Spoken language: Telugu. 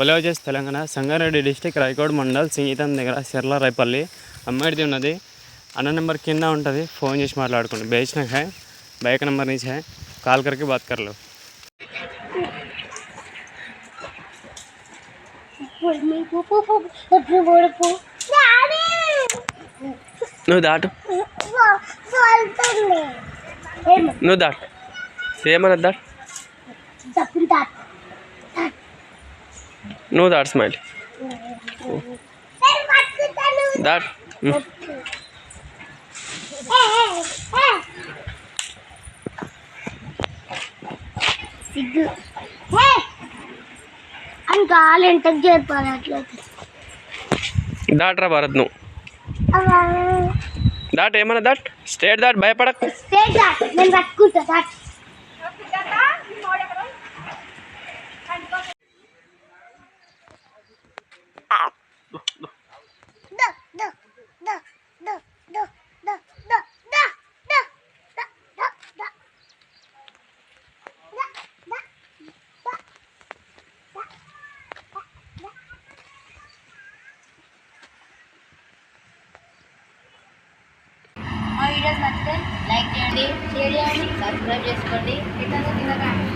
కొలవజేస్ తెలంగాణ సంగారెడ్డి డిస్టిక్ రాయకోడ్ మండల్ సింగీతం దగ్గర సెర్ల రైపల్లి అమ్మాయిది ఉన్నది. అన్న నెంబర్ కింద ఉంటుంది. ఫోన్ చేసి మాట్లాడుకోండి బేచిన హై. బైక్ నెంబర్ నుంచి హై. కాల్ కరికి బాత్ కర్లు. నువ్వు దాటు. నువ్వు దాటు. ఏమన్నా దాటు. నువ్వు దాటు స్మైల్ దాట్ సిగ్గు అని కావాలంటే చెప్పాలి అట్లయితే దాట్రా భరత్ నువ్వు దాట్ ఏమన్నా దాట్ స్టేట్ దాట్ భయపడకు. స్టేట్ దాట్ నేను పట్టుకుంటా దాట్ నచ్చితే లైక్ చేయండి షేర్ చేయండి సబ్స్క్రైబ్ చేసుకోండి. ఇతను తినకండి